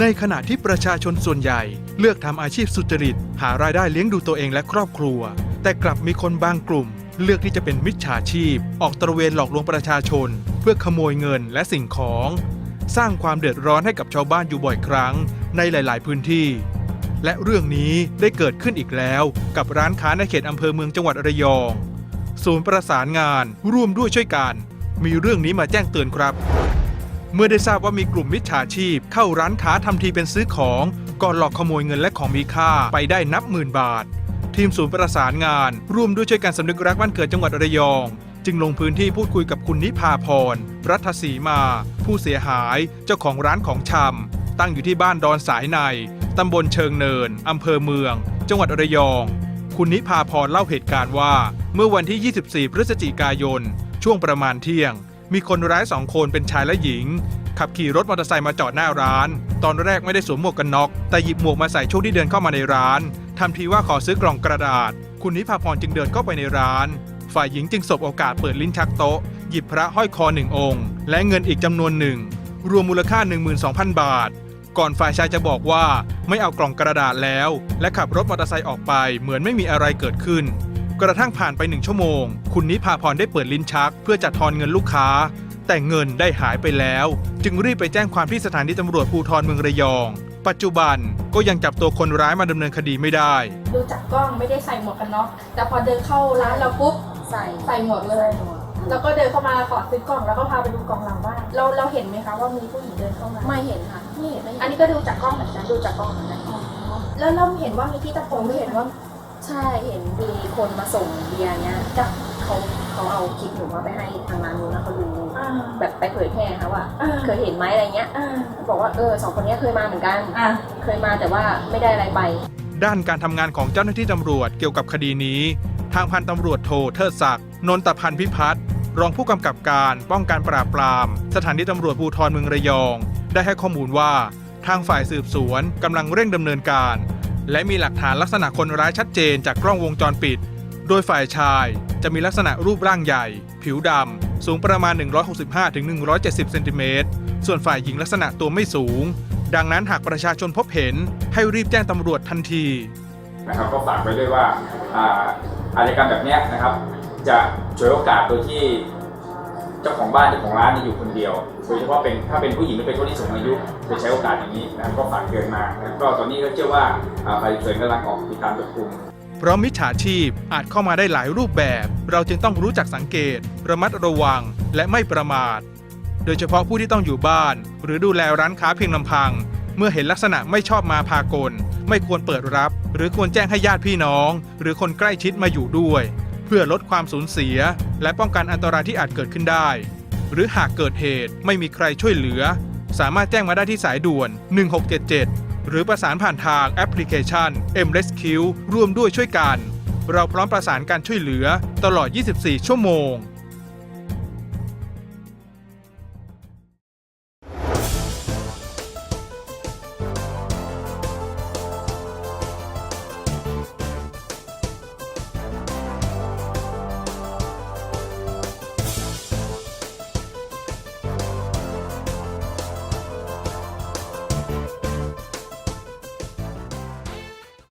ในขณะที่ประชาชนส่วนใหญ่ เลือกทำอาชีพสุจริต หารายได้เลี้ยงดูตัวเองและครอบครัว แต่กลับมีคนบางกลุ่ม เลือกที่จะเป็นมิจฉาชีพ ออกตระเวนหลอกลวงประชาชน เพื่อขโมยเงินและสิ่งของ สร้างความเดือดร้อนให้กับชาวบ้านอยู่บ่อยครั้ง ในหลาย ๆ พื้นที่ และเรื่องนี้ได้เกิดขึ้นอีกแล้ว กับร้านค้าในเขตอำเภอเมืองจังหวัดระยอง ศูนย์ประสานงาน ร่วมด้วยช่วยกันมีเรื่องนี้มาแจ้งเตือนครับ เมื่อได้ทราบว่ามีกลุ่มมิจฉาชีพ เข้าร้านค้าทำทีเป็นซื้อของก่อนหลอกขโมยเงินและของมีค่าไปได้นับหมื่นบาท ทีมศูนย์ประสานงาน ร่วมด้วยช่วยกันสำนึกรักบ้านเกิดจังหวัดระยอง จึงลงพื้นที่พูดคุยกับคุณนิพาพร รัฐศรีมา ผู้เสียหายเจ้าของร้านของชำตั้งอยู่ที่บ้านดอนสายในตำบลเชิงเนินอำเภอเมือง จังหวัดระยอง คุณนิพาพรเล่าเหตุการณ์ว่า เมื่อวันที่ 24 พฤศจิกายน ช่วงประมาณเที่ยง มีคนร้ายสองคนเป็นชายและหญิง ขับขี่รถมอเตอร์ไซค์มาจอดหน้าร้าน ตอนแรกไม่ได้สวมหมวกกันน็อก แต่หยิบหมวกมาใส่ช่วงที่เดินเข้ามาในร้านทำทีว่าขอซื้อกล่องกระดาษ คุณนิพาพรจึงเดินเข้าไปในร้าน ฝ่ายหญิงจึงสบโอกาสเปิดลิ้นชักโต๊ะ หยิบพระห้อยคอหนึ่งองค์ และเงินอีกจำนวนหนึ่ง รวมมูลค่า 12,000 บาท ก่อนฝ่ายชายจะบอกว่าไม่เอากล่องกระดาษแล้ว และขับรถมอเตอร์ไซค์ออกไปเหมือนไม่มีอะไรเกิดขึ้น กระทั่งผ่านไปหนึ่งชั่วโมง คุณนิพาพรได้เปิดลิ้นชัก เพื่อจะทอนเงินลูกค้า แต่เงินได้หายไปแล้ว จึงรีบไปแจ้งความที่สถานีตำรวจภูธรเมืองระยอง ปัจจุบันก็ยังจับตัวคนร้ายมาดำเนินคดีไม่ได้ ดูจากกล้องไม่ได้ใส่หมวกกันน็อกแต่พอเดินเข้าร้านเราปุ๊บใส่ใส่หมวกเลย แล้วก็เดินเข้ามาขอซื้อกล่องแล้วก็พาไปดูกล่องหลังบ้านเราเราเห็นไหมคะว่ามีผู้หญิงเดินเข้ามาไม่เห็นค่ะไม่เห็นอันนี้ก็ดูจากกล้องเหมือนกันดูจากกล้องเหมือนกันแล้วเราเห็นว่ามีที่ตะโพงไม่เห็นว่า ใช่เห็นมีคนมาส่งเบียร์เนี้ยจ้ะเขาเขาเอาคลิปหนูมาไปให้ทางร้านนู้นแล้วเขาดูอ่า แบบไปเผยแพร่นะคะว่า อ่าเคยเห็นไหมอะไรเงี้ยอ่าบอกว่าเออสองคนเนี้ยเคยมาเหมือนกัน อ่า เคยมาแต่ว่าไม่ได้อะไรไป ด้านการทำงานของเจ้าหน้าที่ตำรวจเกี่ยวกับคดีนี้ ทางพันตำรวจโทเทิดศักดิ์นนตพันธ์พิพัฒน์รองผู้กำกับการป้องกันปราบปราม สถานีตำรวจภูธรเมืองระยอง ได้ให้ข้อมูลว่า ทางฝ่ายสืบสวนกำลังเร่งดำเนินการ และมีหลักฐานลักษณะคนร้ายชัดเจนจากกล้องวงจรปิด โดยฝ่ายชายจะมีลักษณะรูปร่างใหญ่ ผิวดำ สูงประมาณ 165-170 เซนติเมตร ส่วนฝ่ายหญิงลักษณะตัวไม่สูง ดังนั้นหากประชาชนพบเห็นให้รีบแจ้งตำรวจทันที นะครับก็ฝากไว้ด้วยว่าอ่าอาชญากรรมแบบเนี้ยนะครับ จะฉวยโอกาสโดยที่ เจ้าของบ้านเจ้าของร้านเนี่ยอยู่คนเดียวโดยเฉพาะเป็นถ้าเป็นผู้หญิงหรือเป็นคนที่สูงอายุจะใช้โอกาสอย่างนี้นะก็ฝากเตือนมานะก็ตอนนี้ก็เชื่อว่าอ่าฝ่ายสืบสวนกำลังออกติดตามจับกลุ่มเพราะมิจฉาชีพอาจเข้ามาได้หลายรูปแบบ เราจึงต้องรู้จักสังเกต ระมัดระวัง และไม่ประมาท โดยเฉพาะผู้ที่ต้องอยู่บ้าน หรือดูแลร้านค้าเพียงลำพัง เมื่อเห็นลักษณะไม่ชอบมาพากล ไม่ควรเปิดรับ หรือควรแจ้งให้ญาติพี่น้อง หรือคนใกล้ชิดมาอยู่ด้วย เพื่อลดความสูญเสีย และป้องกันอันตรายที่อาจเกิดขึ้นได้ หรือหากเกิดเหตุไม่มีใครช่วยเหลือ สามารถแจ้งมาได้ที่สายด่วน 1677 หรือประสานผ่านทางแอปพลิเคชัน M Rescue ร่วมด้วยช่วยกัน เราพร้อมประสานการช่วยเหลือตลอด 24 ชั่วโมง